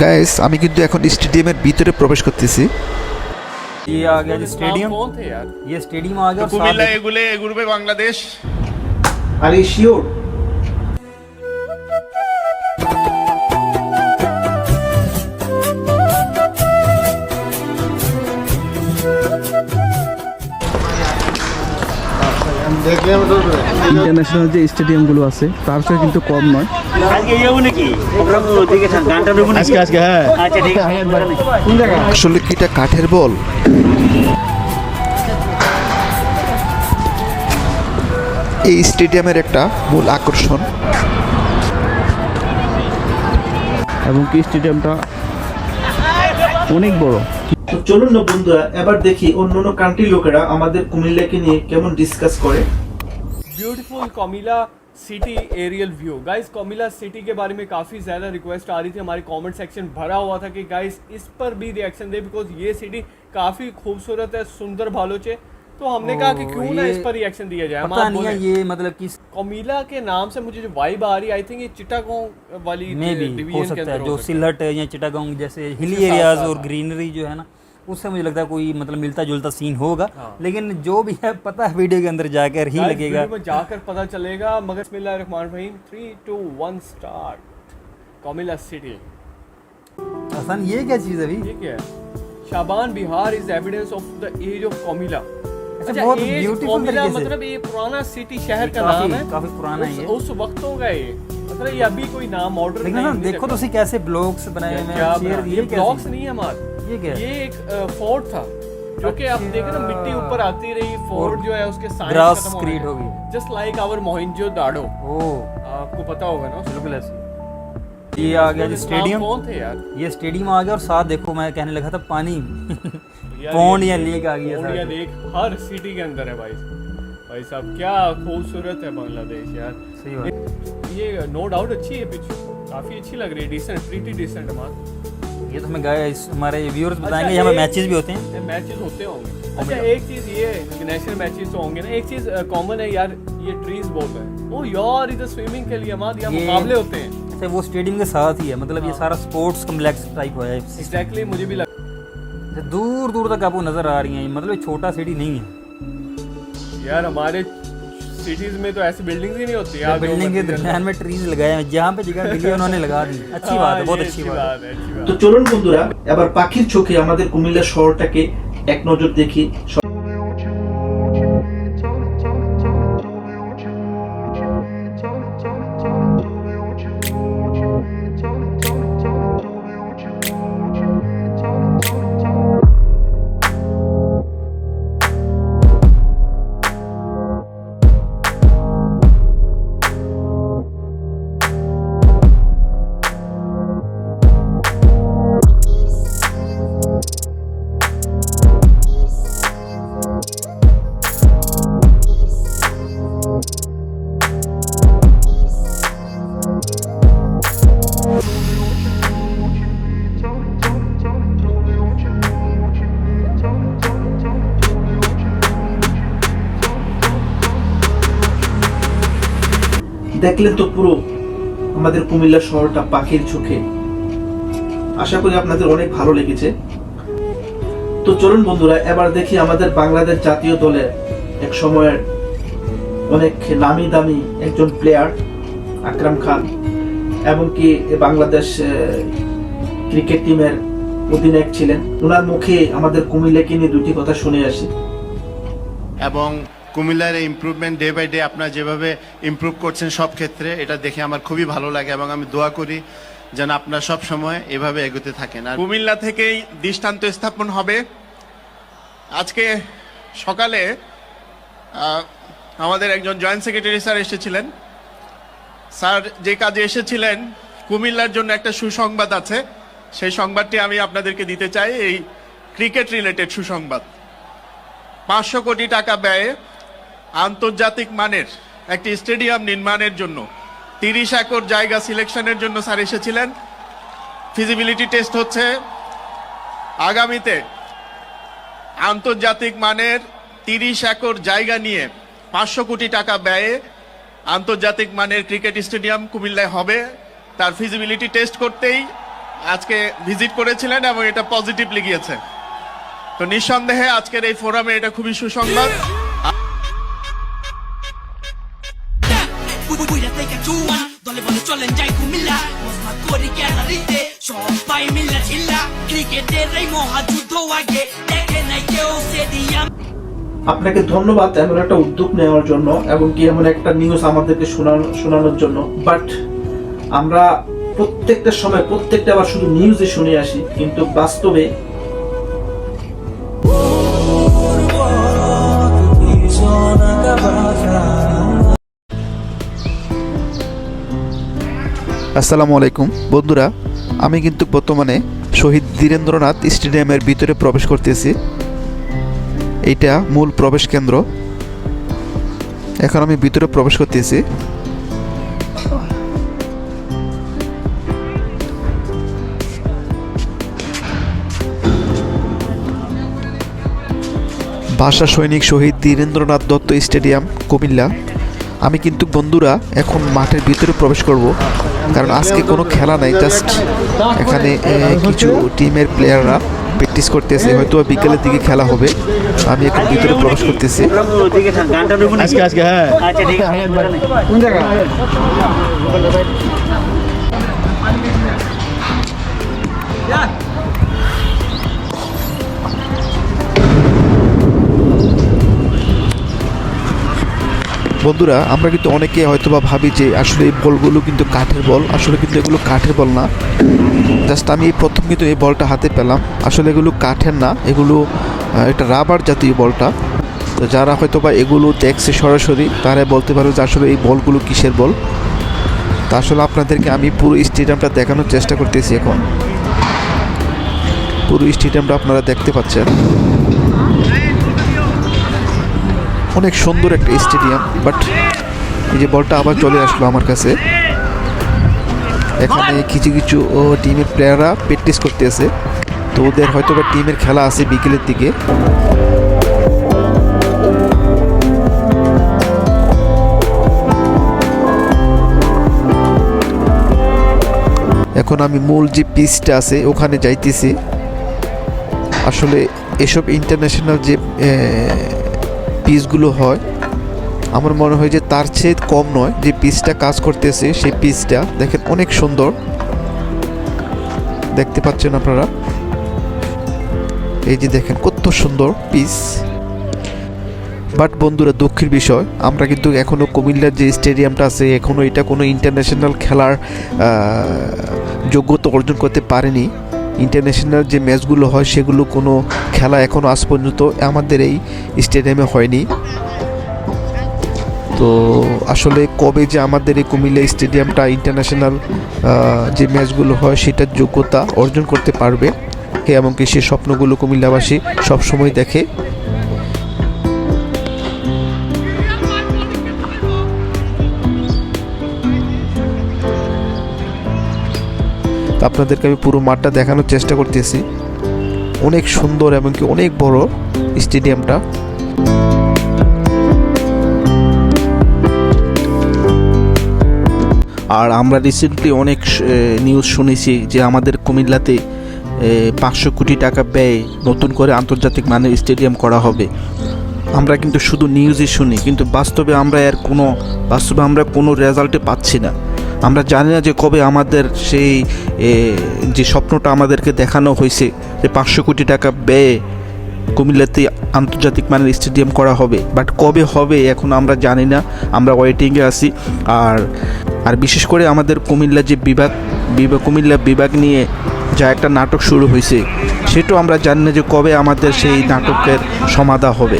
Guys আমি কিন্তু এখন স্টেডিয়ামের ভিতরে প্রবেশ করতেছি ये आ गया जी स्टेडियम कौन थे यार ये स्टेडियम आ गया और কুমিল্লা साथ এগুলে এগুরবে বাংলাদেশ আর এই শিওর ইন্টারন্যাশনাল যে স্টেডিয়ামগুলো আছে তার চেয়ে কিন্তু কম নয় হ্যাঁ। হ্যাঁ, আসলে কিটা কাঠের বল? এই স্টেডিয়ামের একটা মূল আকর্ষণ। এবং কি স্টেডিয়ামটা? অনেক বড়। চলুন না বন্ধুরা এবার দেখি অন্য অন্য লোকেরা আমাদের কুমিল্লাকে নিয়ে কেমন ডিসকাস করে। Beautiful Comilla city aerial view. Guys Comilla city के बारे में काफ़ी ज़्यादा रिक्वेस्ट आ रही थी। हमारे कमेंट सेक्शन भरा हुआ था कि गाइस इस पर भी रिएक्शन दे बिकॉज़ ये सिटी काफ़ी खूबसूरत है सुंदर भालोचे। तो हमने कहा कि क्यों ना इस पर रिएक्शन दिया जाए। पता नहीं है ये मतलब किस कोमिला के नाम से मुझे जो वाइब आ रही आई थिंक ये चिटागोंग वाली में भी हो सकता है जो। सिलहट या चिटागोंग जैसे हिली एरियाज़ और। ग्रीनरी जो है ना उससे मुझे लगता है कोई मतलब मिलता जुलता सीन होगा। हाँ। लेकिन जो भी है पता है वीडियो के अंदर जाकर ही लगेगा। जाकर पता चलेगा। मगर बिस्मिल्लाहिर्रहमानिर्रहीम 3 2 1 स्टार्ट कोमिला सिटी आसान ये क्या चीज़ है अभी? ये क्या है? Shalban Vihar is evidence of the age of Comilla. अच्छा बहुत से। मतलब ये पुराना सिटी शहर का नाम है। काफ़ी पुराना है। उस वक्तों का ये। ये अभी कोई नाम मॉडर्न लेकिन ना देखो तो उसी कैसे ब्लॉग्स बनाए हुए क्या हैं शेयर बना- ये ये क्या ब्लॉक्स चीज़? नहीं है हमारे। ये क्या? है? ये एक फोर्ट था जो कि आप अच्छा। देखे ना मिट्टी ऊपर आती रही फोर्ट जो है उसके साइंस grass create हो गई। Just like our Mohenjo Daro ओ। आपको पता होगा ना बिल्कुल ऐसे ये आ गया जी स्टेडियम कौन थे यार? ये स्टेडियम आ गया और साथ देखो मैं कहने लगा था पानी। पौंड या लेक आ गया या लेक हर सिटी के अंदर है भाई। भाई साहब क्या खूबसूरत है बांग्लादेश यार। सही बात। ये नो डाउट अच्छी है पिच काफ़ी अच्छी लग रही है डिसेंट प्रीटी डिसेंट मान ये तो हमें गाइस हमारे व्यूअर्स बताएँगे यहाँ पे मैचेस भी होते हैं। मैचेस होते होंगे। अच्छा एक चीज़ ये है कि नेशनल मैचेस तो होंगे ना एक चीज़ कॉमन है यार ये ट्रीज बहुत है। ओ यार इधर स्विमिंग के लिए हमारे यहाँ मुकाबले होते हैं। अच्छा वो स्टेडियम के साथ ही है मतलब ये सारा स्पोर्ट्स कम्प्लेक्स टाइप है एग्जैक्टली मुझे भी लग अच्छा, दूर दूर तक आपको नज़र आ रही हैं मतलब छोटा सिटी नहीं है। यार हमारे सिटीज में तो ऐसी बिल्डिंग्स ही नहीं होती यार जो बिल्डिंग के मर्जी चल दरमियान में ट्रीज लगाए हैं जहाँ पे जगह मिली है उन्होंने लगा दी अच्छी हाँ, बात है बहुत ये अच्छी बात है है अच्छी बात তো চলুন বন্ধুরা এবার পাখির চোখে আমাদের কুমিল্লা শহরটাকে এক নজর দেখি দেখলেন তো পুরো আমাদের কুমিল্লা শহরটা পাখির চোখে। আশা করি আপনাদের অনেক ভালো লেগেছে। তো চলুন বন্ধুরা, এবার দেখি আমাদের বাংলাদেশ জাতীয় দলের এক সময়ের অনেক নামি দামি একজন প্লেয়ার আকরাম খান, এমনকি বাংলাদেশ ক্রিকেট টিমের অধিনায়ক ছিলেন। ওনার মুখে আমাদের কুমিল্লাকে নিয়ে দুটি কথা শুনে আসি। এবং কুমিল্লার ইমপ্রুভমেন্ট ডে বাই ডে আপনারা যেভাবে ইমপ্রুভ করছেন সব ক্ষেত্রে এটা দেখে আমার খুবই ভালো লাগে এবং আমি দোয়া করি যেন আপনারা সব সময় এভাবে এগোতে থাকেন। আর কুমিল্লা থেকেই দৃষ্টান্ত স্থাপন হবে। আজকে সকালে আমাদের একজন জয়েন্ট সেক্রেটারি স্যার এসেছিলেন। স্যার যে কাজে এসেছিলেন, কুমিল্লার জন্য একটা সুসংবাদ আছে। সেই সংবাদটি আমি আপনাদেরকে দিতে চাই, এই ক্রিকেট রিলেটেড সুসংবাদ। পাঁচশো কোটি টাকা ব্যয়ে আন্তর্জাতিক মানের একটি স্টেডিয়াম নির্মাণের জন্য। তিরিশ একর জায়গা সিলেকশনের জন্য স্যার এসেছিলেন। ফিজিবিলিটি টেস্ট হচ্ছে। আগামীতে আন্তর্জাতিক মানের তিরিশ একর জায়গা নিয়ে পাঁচশো কোটি টাকা ব্যয়ে আন্তর্জাতিক মানের ক্রিকেট স্টেডিয়াম কুমিল্লায় হবে। তার ফিজিবিলিটি টেস্ট করতেই আজকে ভিজিট করেছিলেন এবং এটা পজিটিভলি গিয়েছে। তো নিঃসন্দেহে আজকের এই ফোরামে এটা খুবই সুসংবাদ। আপনাকে ধন্যবাদ এমন একটা উদ্যোগ নেওয়ার জন্য এবং কি এমন একটা নিউজ আমাদেরকে শোনানোর জন্য। বাট আমরা প্রত্যেকটা সময়, প্রত্যেকটা আবার শুধু নিউজে শুনে আসি, কিন্তু বাস্তবে আসসালামু আলাইকুম। বন্ধুরা, আমি কিন্তু বর্তমানে শহীদ ধীরেন্দ্রনাথ স্টেডিয়ামের ভিতরে প্রবেশ করতেছি। এইটা মূল প্রবেশ কেন্দ্র। এখন আমি ভিতরে প্রবেশ করতেছি। ভাষা সৈনিক শহীদ ধীরেন্দ্রনাথ দত্ত স্টেডিয়াম, কুমিল্লা। আমি কিন্তু বন্ধুরা এখন মাঠের ভিতরে প্রবেশ করব। কারণ আজকে কোনো খেলা নাই জাস্ট এখানে কিছু টিমের প্লেয়াররা প্র্যাকটিস করতেছে। হয়তো বিকেলের দিকে খেলা হবে। আমি এখন ভিতরে প্রবেশ করতেছি? আজকে আজকে হ্যাঁ। আচ্ছা ঠিক আছে। কোন জায়গা? বন্ধুরা, আমরা কিন্তু অনেকে হয়তো বা ভাবি যে আসলে এই বলগুলো কিন্তু কাঠের বল। আসলে কিন্তু এগুলো কাঠের বল না। জাস্ট আমি এই প্রথম কিন্তু এই বলটা হাতে পেলাম। আসলে এগুলো কাঠের না, এগুলো একটা রাবার জাতীয় বলটা। তো যারা হয়তো বা এগুলো দেখছে সরাসরি তারা বলতে পারবে যে আসলে এই বলগুলো কিসের বল। তা আসলে আপনাদেরকে আমি পুরো স্টেডিয়ামটা দেখানোর চেষ্টা করতেছি এখন। পুরো স্টেডিয়ামটা আপনারা দেখতে পাচ্ছেন। অনেক সুন্দর একটা স্টেডিয়াম বাট এই যে বলটা আবার চলে আসলো আমার কাছে। এখানে কিছু কিছু টিমের প্লেয়াররা প্র্যাকটিস করতেছে। তো ওদের হয়তো বা টিমের খেলা আছে বিকেলের দিকে। এখন আমি মূল যে পিচটা আছে, ওখানে যাইতেছি। আসলে এসব ইন্টারন্যাশনাল যে পিসগুলো হয়, আমার মনে হয় যে তার চেয়ে কম নয়। যে পিসটা কাজ করতেছে, সেই পিসটা দেখেন অনেক সুন্দর। দেখতে পাচ্ছেন আপনারা? এই যে দেখেন কত সুন্দর পিস বাট বন্ধুরা, দুঃখের বিষয়, আমরা কিন্তু এখনও কুমিল্লার যে স্টেডিয়ামটা আছে এখনও এটা কোনো ইন্টারন্যাশনাল খেলার যোগ্যতা অর্জন করতে পারেনি। ইন্টারন্যাশনাল যে ম্যাচগুলো হয়, সেগুলো কোনো খেলা এখনও আজ পর্যন্ত আমাদের এই স্টেডিয়ামে হয়নি। তো আসলে কবে যে আমাদের এই কুমিল্লা স্টেডিয়ামটা ইন্টারন্যাশনাল যে ম্যাচগুলো হয়, সেটার যোগ্যতা অর্জন করতে পারবে এমনকি সে স্বপ্নগুলো কুমিল্লাবাসী সবসময় দেখে। তো আপনাদেরকে আমি পুরো মাঠটা দেখানোর চেষ্টা করতেছি। অনেক সুন্দর এবং কি অনেক বড় স্টেডিয়ামটা। আর আমরা রিসেন্টলি অনেক নিউজ শুনেছি যে আমাদের কুমিল্লাতে পাঁচশো কোটি টাকা ব্যয়ে নতুন করে আন্তর্জাতিক মানের স্টেডিয়াম করা হবে। আমরা কিন্তু শুধু নিউজই শুনি, কিন্তু বাস্তবে আমরা এর কোনো, বাস্তবে আমরা কোনো রেজাল্টে পাচ্ছি না। আমরা জানি না যে কবে আমাদের সেই যে স্বপ্নটা আমাদেরকে দেখানো হয়েছে যে পাঁচশো কোটি টাকা ব্যয়ে কুমিল্লাতে আন্তর্জাতিক মানের স্টেডিয়াম করা হবে। বাট কবে হবে এখন আমরা জানি না। আমরা ওয়েটিংয়ে আছি। আর আর বিশেষ করে আমাদের কুমিল্লা যে বিভাগ বিভাগ কুমিল্লা বিভাগ নিয়ে যা একটা নাটক শুরু হয়েছে, সেটাও আমরা জানি না যে কবে আমাদের সেই নাটকের সমাধা হবে।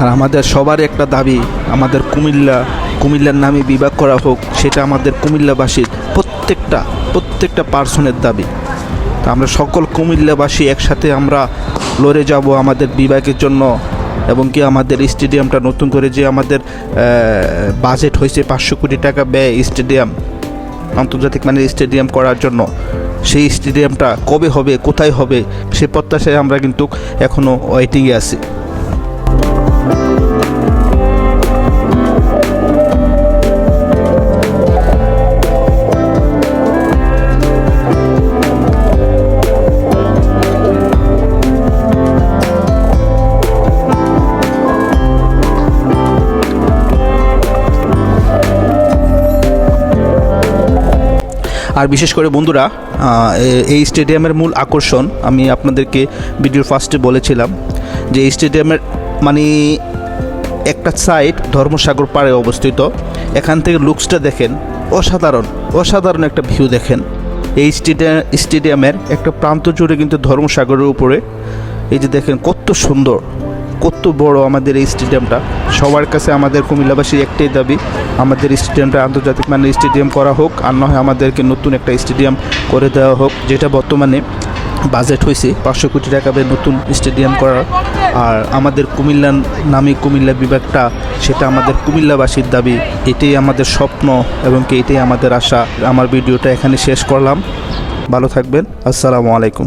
আর আমাদের সবার একটা দাবি, আমাদের কুমিল্লা, কুমিল্লার নামে বিভাগ করা হোক, সেটা আমাদের কুমিল্লাবাসীর প্রত্যেকটা প্রত্যেকটা পার্সনের দাবি। তা আমরা সকল কুমিল্লাবাসী একসাথে আমরা লড়ে যাব আমাদের বিভাগের জন্য এবং কি আমাদের স্টেডিয়ামটা নতুন করে যে আমাদের বাজেট হয়েছে পাঁচশো কোটি টাকা ব্যয় স্টেডিয়াম, আন্তর্জাতিক মানের স্টেডিয়াম করার জন্য, সেই স্টেডিয়ামটা কবে হবে, কোথায় হবে, সে প্রত্যাশায় আমরা কিন্তু এখনও ওয়েটিংয়ে আছি। আর বিশেষ করে বন্ধুরা এই স্টেডিয়ামের মূল আকর্ষণ, আমি আপনাদেরকে ভিডিওর ফার্স্টে বলেছিলাম যে এই স্টেডিয়ামের মানে একটা সাইড ধর্মসাগর পাড়ে অবস্থিত। এখান থেকে লুকসটা দেখেন, অসাধারণ অসাধারণ একটা ভিউ দেখেন। এই স্টেডিয়াম স্টেডিয়ামের একটা প্রান্ত জুড়ে কিন্তু ধর্মসাগরের উপরে এই যে দেখেন কত সুন্দর, কত বড় আমাদের এই স্টেডিয়ামটা। সবার কাছে আমাদের কুমিল্লাবাসীর একটাই দাবি, আমাদের স্টেডিয়ামটা আন্তর্জাতিক মানের স্টেডিয়াম করা হোক, আর নয় আমাদেরকে নতুন একটা স্টেডিয়াম করে দেওয়া হোক, যেটা বর্তমানে বাজেট হয়েছে পাঁচশো কোটি টাকা নতুন স্টেডিয়াম করার। আর আমাদের কুমিল্লা নামে কুমিল্লা বিভাগটা, সেটা আমাদের কুমিল্লাবাসীর দাবি। এটাই আমাদের স্বপ্ন এবং এটাই আমাদের আশা। আমার ভিডিওটা এখানে শেষ করলাম। ভালো থাকবেন। আসসালামু আলাইকুম।